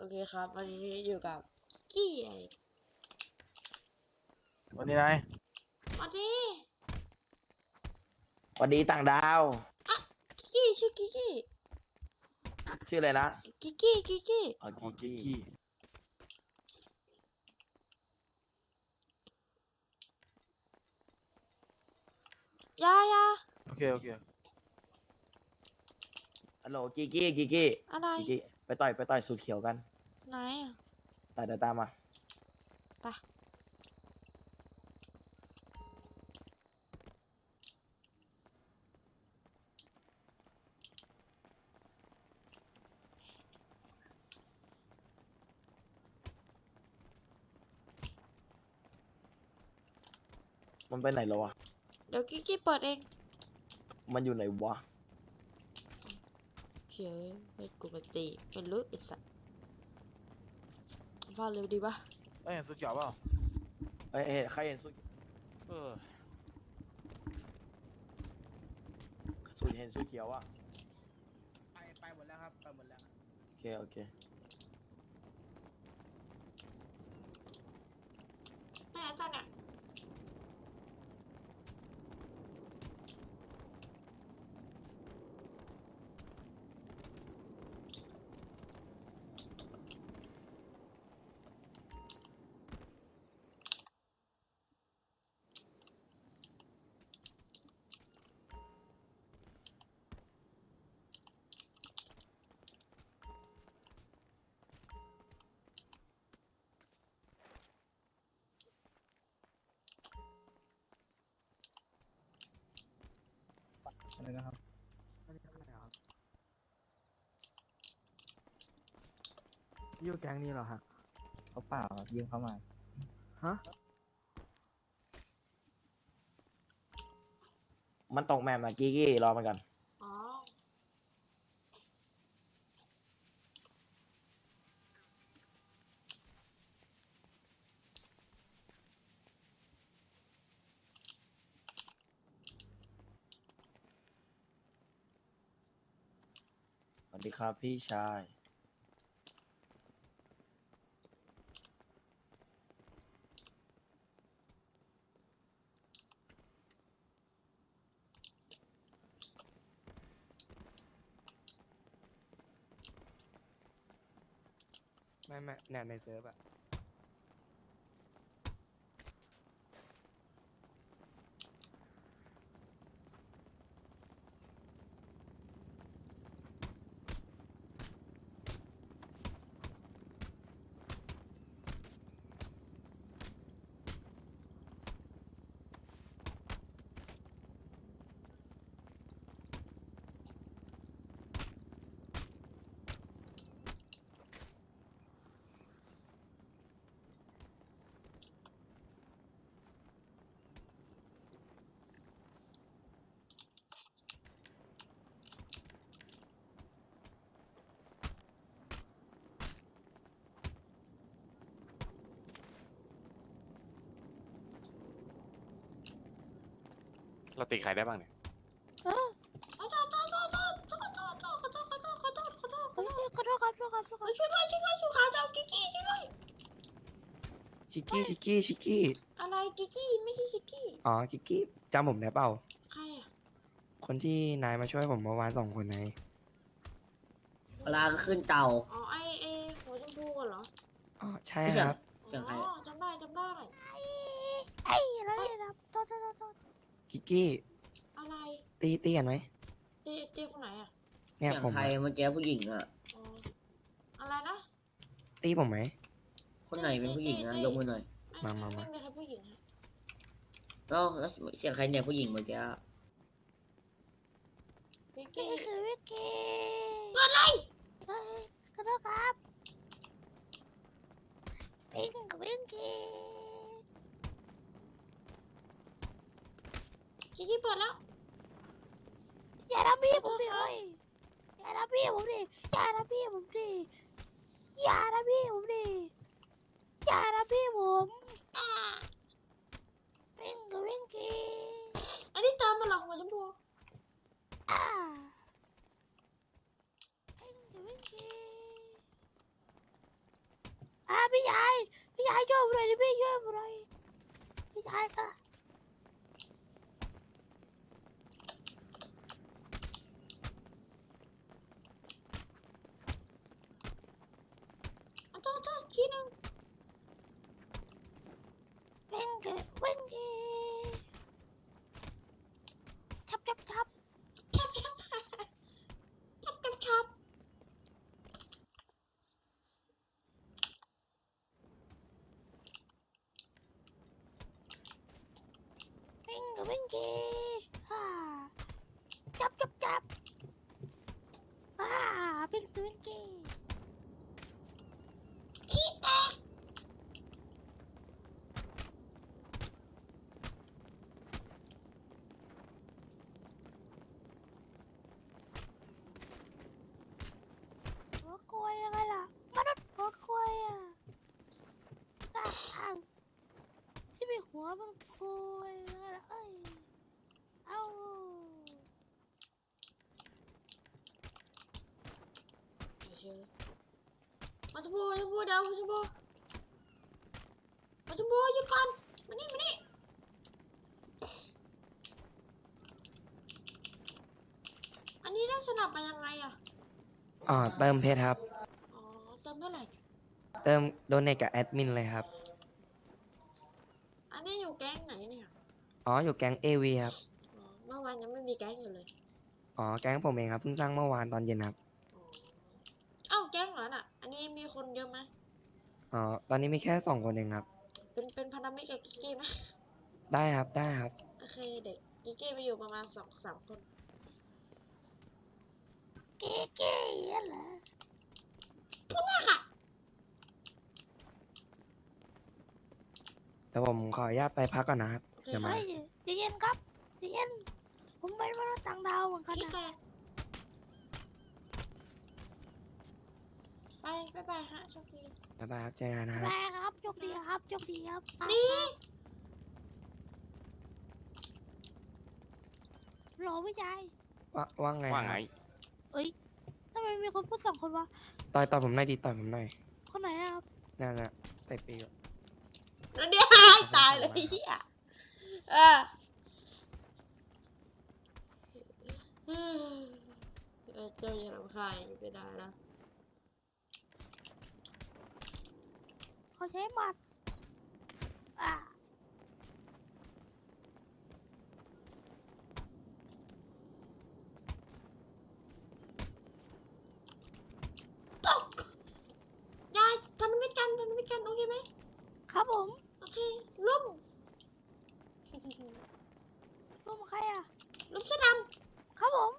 โอเคครับ วันนี้อยู่กับกี้ไอ้วันนี้นายวันนี้วันนี้ต่างดาว กี้ชื่อกี้กี้ชื่ออะไรนะกี้กี้กี้กี้อ๋อกีกี้ยายาโอเคโอเคฮัลโหลกีกี้กีกี้อะไรกีกี้ ไปต่อยไปต่อยสูตรเขียวกันไหนอะแต่เดี๋ยวตามมาไปมันไปไหนแล้ววะ เดี๋ยวกี้กี้เปิดเอง มันอยู่ไหนวะ เขียวไม่กูมาตีเป็นลึกไอ้สัสว่าเร็วดีปะเอ้ยเห็นสุดเขียวเปล่าเอ้ยเอ้ยใครเห็นสูตรเออสูตรเห็นสูตรเขียวอะไปไปหมดแล้วครับไปหมดแล้วโอเคโอเคไปไหนตอนเนี่ อะไรนะครับอยู่แก๊งนี้เหรอฮะ เขาเปล่ายืมเข้ามา ฮะ มันตกแมมนะกีกี้รอมันก่อน อ๋อ ส วัสดีครับพี่ชาย ไม่ไม่แนวในเซิร์ฟอะ เราตีใครได้บ้างเนี่ยขอโทษขอโทษขอโทษขอโทษขอโทษขอโทษขอโทษขอโทษขอโทษขอโทษครับขอโทษครับช่วยด้วยช่วยด้วยช่วยขาเจ้ากิกกี้ช่วยด้วยชิกกี้ชิกกี้ชิกกี้ อะไรกิกกี้ไม่ใช่ชิกกี้อ๋อชิกกี้จำผมได้เปล่า ใครอะคนที่นายมาช่วยผมเมื่อวานสองคนไงเวลาก็ขึ้นเตา อ๋อไอเอหัวชมพูกันเหรออ๋อใช่ไม่ใช่ครับเสียงใครอ๋อจำได้จำได้ไอ้อะไรนะโทษโทษโทษ กิกกี้อะไรตีตีกันไหมเตีเตีคนไหนอะเนี่ยเสียงผมใครอะเมื่อกี้ผู้หญิงอะอ๋ออะไรนะตีผมไหมคนไหนเป็นผู้หญิงนะยกมือหน่อย ไมามามา ไม่มีใครผู้หญิงฮะแล้วแล้วเสียงใครเนี่ยผู้หญิงเมื่อกี้อะวิกนี่กี้คือวิกกี้อะไรเฮ้ยขอโทษครับสิงกับวิกกี้ กิกกี้เปิดแล้ว อย่าทำพี่ผมดิเฮ้ยอย่าทำพี่ผมดิอย่าทำพี่ผมดิอย่าทำพี่ผมดิอย่าทำพี่ผมอ่าสิงกับวิกกี้อันนี้เติมมาเหรอหัวชมพูอ่าสิงกับวิกกี้ชายพี่ชายช่วยผมหน่อยดิพี่ช่วยผมหน่อยพี่ชายก็เอาโทษโทษทีหนึง เว่งเกเว่งเกชับชับชับ ชับชับชับชับชับชับ เว่งเกเว่งเกฮ่าจับจับจับฮ่าเว่งเกเว่งเก ขี้แตก หัวกลวยยังไงล่ะมนุษย์หัวกลวยอะอ่างที่มีหัวมันกลวยยังไงล่ะเอ้ยเอา เชื่อมาชมพูมาชมพูเดี๋ยวมาชมพูมาชมพูหยุดก่อนมานี่มานี่อันนี้ได้สนับมายังไงอะอ๋อเติมเพชรครับ อ๋อเติมเท่าไหร่ เติมโดเนทกับแอดมินเลยครับ อันนี้อยู่แก๊งไหนเนี่ยอ๋ออยู่แก๊งเอวีครับ อ๋อเมื่อวานยังไม่มีแก๊งอยู่เลย อ๋อแก๊งผมเองครับเพิ่งสร้างเมื่อวานตอนเย็นครับ อ๋อเอ้าแก๊งเหรอน่ะ อันนี้มีคนเยอะไหม อ๋อตอนนี้มีแค่สองคนเองครับ เป็นเป็นพันธมิตรกับกิกกี้ไหมได้ครับได้ครับ โอเคเด็กกิกกี้ไปอยู่ประมาณสองสามคนเก๋เก๋ๆเหรอพูดมากอะแต่ผมขออนุญาตไปพักก่อนนะครับ โอเคเดี๋ยวมา เฮ้ยใจเย็นครับใจเย็น ผมเป็นมนุษย์ต่างดาวเหมือนกันขี้นะแตกไปไปไปฮะโชคดี บ๊ายบายครับเจอกันนะครับแม่ครับโชคดีครับโชคดีครับไปนี่รอพี่ชายว่าว่าไงว่าคไงรับเอ้ยทำไมมีคนพูดสองคนวะ ต่อยต่อยผมหน่อยดิต่อยผมหน่อยคนไหนอะครับนั่นน่ะใส่ปีกอะแล้วเดี๋ยวหายตายเลยเฮียเออเออเจ้าอย่ารำคาญอย่างนี้ไม่ได้นะ เขาใช้หมัดอะ ตกยายพันธมิตรกันพันธมิตรกันโอเคไหม ครับผม โอเคลุ่ม ร่วมใครอะ ลุ่มเสื้อด ครับผม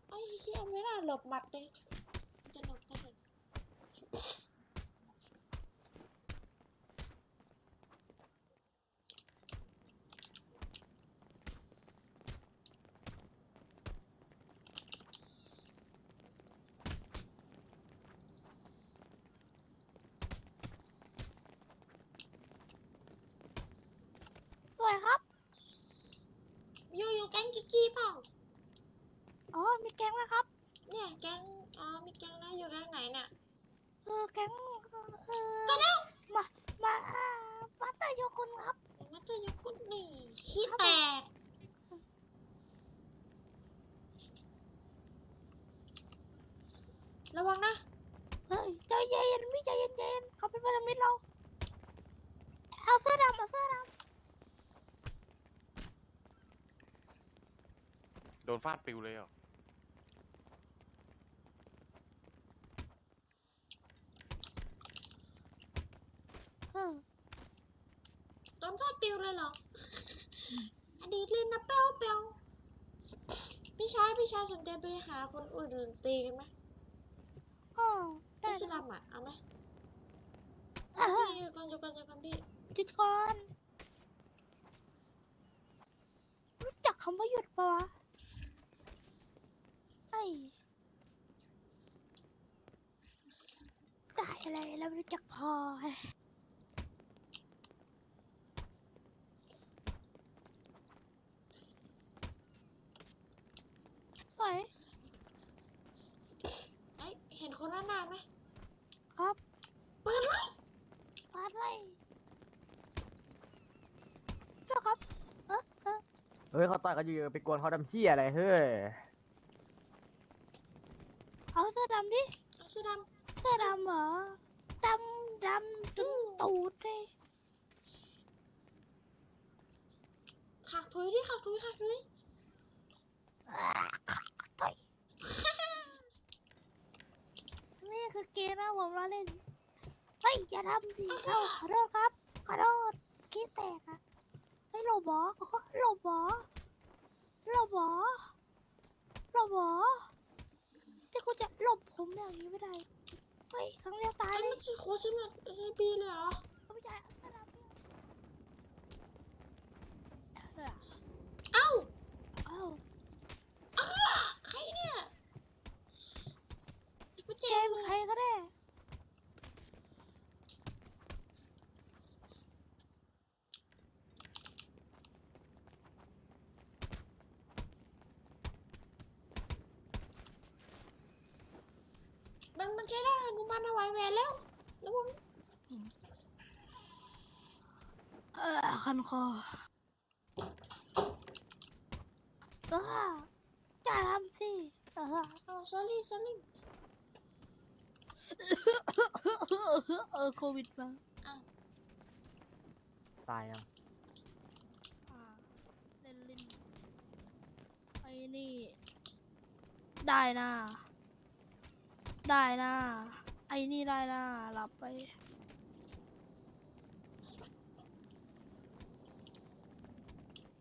ำไอ้เหี้ยไม่น่าหลบหมัดเลยจะหลบได้ไงสวยครับ อยู่อยู่แก๊งกิกกี้เปล่า อ๋อมีแก๊งแล้วครับ เนี่ยแก๊งอ๋อมีแก๊งแล้วอยู่แก๊งไหนเนี่ย เออแก๊งเออ ก็แล้ว มามาอ่ามาเตอร์โยกุนครับ มัตเตอร์ยกุลนี่ขี้แตก ระวังนะเฮ้ยใจเย็นพี่ใจเย็นใจเย็นเขาเป็นพันธมิตรเรา เอาเสื้อดำเอาเสื้อดโดนฟาดปิวเลยเหรอำเออโดนพาดปิวเลยเหรอ อดีตเล่นนะเป้วเป้วพี่ชายพี่ชายสนใจไปหาคนอื่นตีกันไหม ได้พี่ชิล้อะ เอาไหมพี่ยูก่อนอยูก่อนอยูก่อนพี่ จุดก่อนรู้จักคำว่าหยุดปะวะไอ้ตายอะไรแล้วไม่รู้จักพอ สวย คนด้าหนาไหมครับเปิดเลยเปิดเลยเจ้าครับเออเฮ้ยเขาต่อยกันอยู่ไปกวนเขาดำเที่ยอะไรเฮ้ยเอาเสื้อดำดิเอาเสื้อดำเสื้อดำเหรอดำดำตุ่งตูดเลยขากถุยดิขากถุยถักถุย คือเกมนะผมล้อเล่น เฮ้ย อย่าทำสิเอ้าขอโทษครับ ขอโทษคิดแตกอะเฮ้ยหลบหมอหลบหมอหลบหมอหลบหมอที่คุณจะหลบผมอย่างนี้ไม่ได้ เฮ้ย ครั้งเดียวตายไอ้เลยมันใช่โค้ชใช่ไหมใช่ปีเลยเหรอ ไม่ใช่เอาเสื้อดำเนี่ย เอ้า เอ้า อ้าใครเนี่ยพี่เจ เก ม ม ส์ ใครก็ได้ มันมันใช้ได้หนูมาถวายแหวนแล้ว แล้วผมเออคันคอเออจ่าทำสิเออเอา sorry sorry เออโควิดมาตายยังอ่าเล่นลิ้นไอ้นี่ ได้นะ ได้นะไอ้นี่ได้นะหลับไป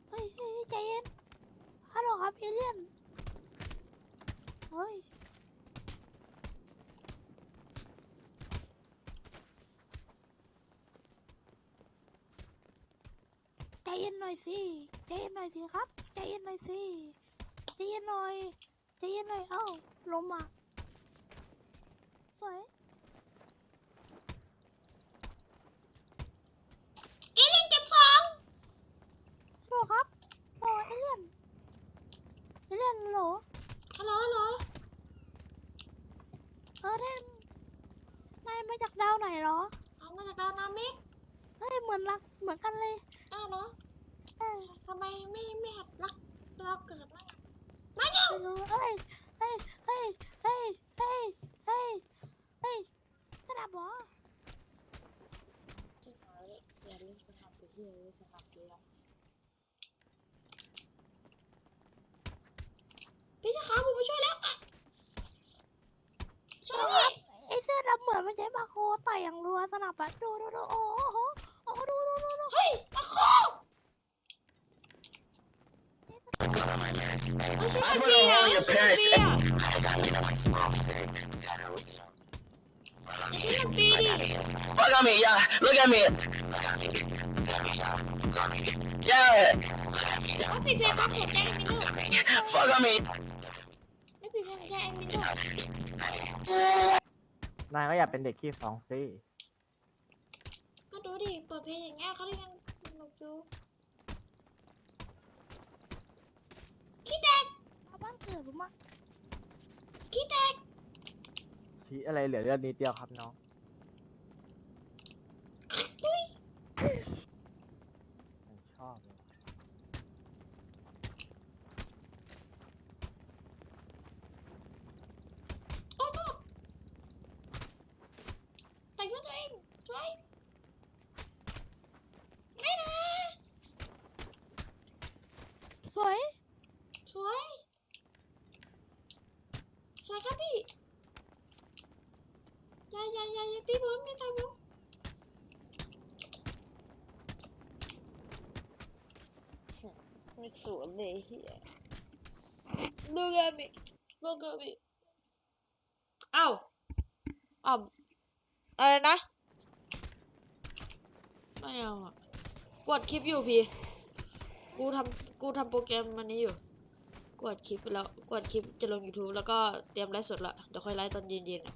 เฮ้ยเฮ้ยเฮ้ยใจเย็นฮัลโหลครับเอเลี่ยนเฮ้ยใจเย็นหน่อยสิใจเย็นหน่อยสิครับใจเย็นหน่อยสิใจเย็นหน่อยใจเย็นหน่อยเอ้าลมอะ สวยเอลินเก็บของฮัลโหลครับโอ้เอเลี่ยนเอเลี่ยนฮัลโหลฮัลโหลฮัลโหลเออเล่นนายมาจากดาวไหนเหรอเอามาจากดาวนามิกเฮ้ยเหมือนรักเหมือนกันเลยอ้าวเหรอเอ้ยทำไมไม่ไม่หัดรักเราเกิดมามาเดี๋ยวไม่รู้เอ้ยเฮ้ย เฮ้ย เฮ้ย เฮ้ย เฮ้ย เฮ้ยสนับเหรอ จะหาอย่าเล่น สนับไปที่เล่นสนับเดียวพี่จะขาผมมาช่วยแล้วอะช่วยด้วยไอเสื้อดำเหมือนมันใช้มาโคต่อยอย่างรัวสนับอะดูดูดูโอ้โหโอ้โหดูดูดูดูเฮ้ยมาโคไม่ใช่มันเบียร์ไม่ใช่มันเบียร์ไม่ใช่มันบีดิ Look at me, yeah. Look at me. Yeah. ไม่ปิดเพลงมาหัวใจเอมิโน่ Fuck on me. ไม่ปิดเพลงหัวใจเอมิโน่นายก็อย่าเป็นเด็กขี้ฟ้องสิก็ดูดิ เปิดเพลงอย่างเงี้ยเขาเรียกกันสนุกดูขี้แตกเอาบ้านเกิดผมอะขี้แตกชี้อะไรเหลือเลือดนิดเดียวครับน้อง ตุ้ยผมชอบเลย โอ้โทษแต่งเพื่อตัวเองช่วยไม่นะ สวย ช่วยช่วยครับพี่อย่าอย่าอย่าอย่าตีผมอย่าตีผม ม่สวนเลยเฮีย Look at me Look at me อ้าอ้าวอะไรนะ ไม่เอาอะกดคลิปอยู่พี่ กูทำกูทำโปรแกรมมันนี้อยู่ กดคลิปไปแล้ว กดคลิปจะลง YouTube แล้วก็เตรียมไลฟ์สดละ เดี๋ยวค่อยไลฟ์ตอนเย็นๆอะ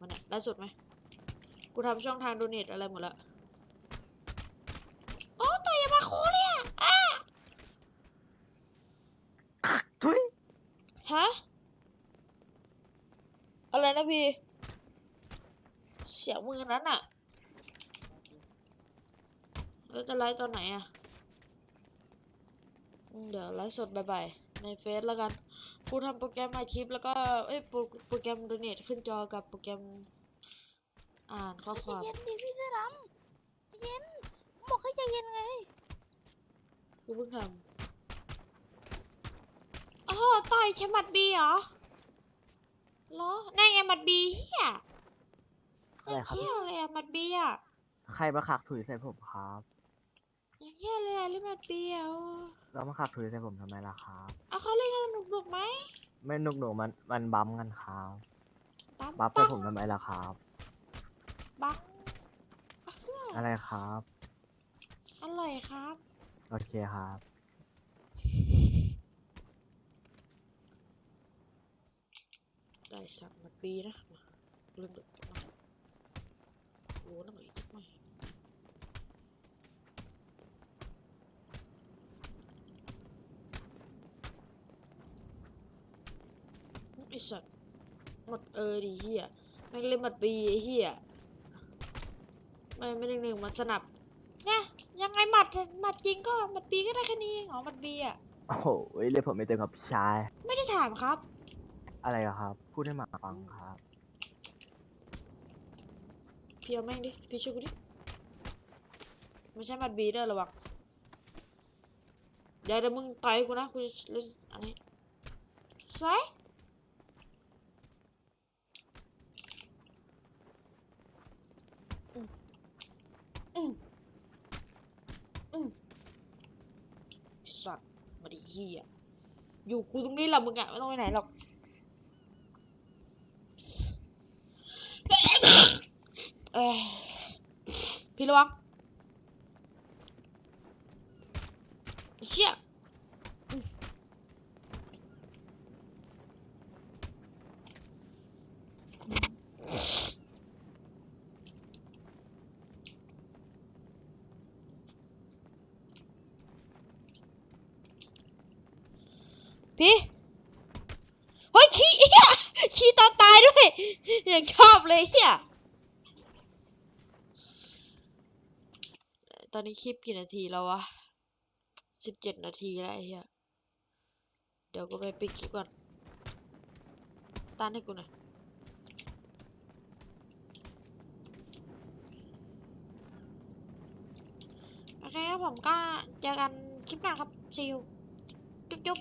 มันอะไลฟ์สดไหม กูทำช่องทางโดเนทอะไรหมดละโอ้ต่อยามาโคเนี่ยอะ ทุย ฮะ อะไรนะ พี่ เสียงมือนั้นอะแล้วจะไลฟ์ตอนไหนอะอืมเดี๋ยวไลฟ์สดบ่ายๆในเฟซแล้วกัน กูทำโปรแกรมมาคลิปแล้วก็เอ้ยโปรโปรแกรมโดเนทขึ้นจอกับโปรแกรมอ่านข้อคใจวามเย็นดิพี่เสื้อดำใจเย็นผมบอกให้ใจเย็นไงกูเพิ่งทำอ๋อต่อยใช้หมัดบีเหรอ เหรอนั่นไงหมัดบีเฮียอะไรครับ เฮียเลยอะหมัดบีอะใครมาขักถุยใส่ผมครับ อย่างเฮียเลยอะเล่นหมัดบีอะโอ้แล้วมาขักถุยใส่ผมทำไมล่ะครับ เอาเขาเล่นกันสนุกๆไหมไม่หนุกหนูมันมันบัมกันครับปั๊มบัฟใส่ผมทำไมล่ะครับ บังอะเพื่ออะไรครับ อร่อยครับ โอเคครับ ได้สักหมัดบีนะมาเริ่มเด็กมาโอ้นั่งอีกไม่ไอสัตว์หมดเออดีเฮียแม่งเล่นหมัดบีไอเฮียไม่ไม่หนึ่งหนึ่งมันสนับเนี่ยยังไงหมัดหมัดจริงก็หมัดบีก็ได้แค่นี้เองเหรอหมัดบีอะโอ้โหเรียกผมไม่เต็มครับพี่ชาย ไม่ได้ถามครับ อะไรอะครับ พูดให้หมาฟังครับ พี่เอาแม่งดิ พี่ช่วยกูดิ ไม่ใช่มัดบีเด้อระวังเดี๋ยวเดี๋ยวมึงต่อยกูนะกูจะเล่นอันนี้สวยอืมอืมอืมสัตว์มาดิเฮียอยู่กูตรงนี้แหละมึงอะไม่ต้องไปไหนหรอก เอ้ย พี่ระวังเชี่ยพี่เฮ้ยขี้เหี้ยขี้ตอนตายด้วยย่างชอบเลยเฮี้ย อนนี้คลิปกี่นาทีแล้ววะสิบเจ็ดนาทีแล้วไอ้เหี้ย เดี๋ยวก็ไปปิดคลิปก่อนตันให้กูหน่อยโอเคครับผมก็เจอกันคลิปหน้าครับ see you จุ๊บจุ๊บ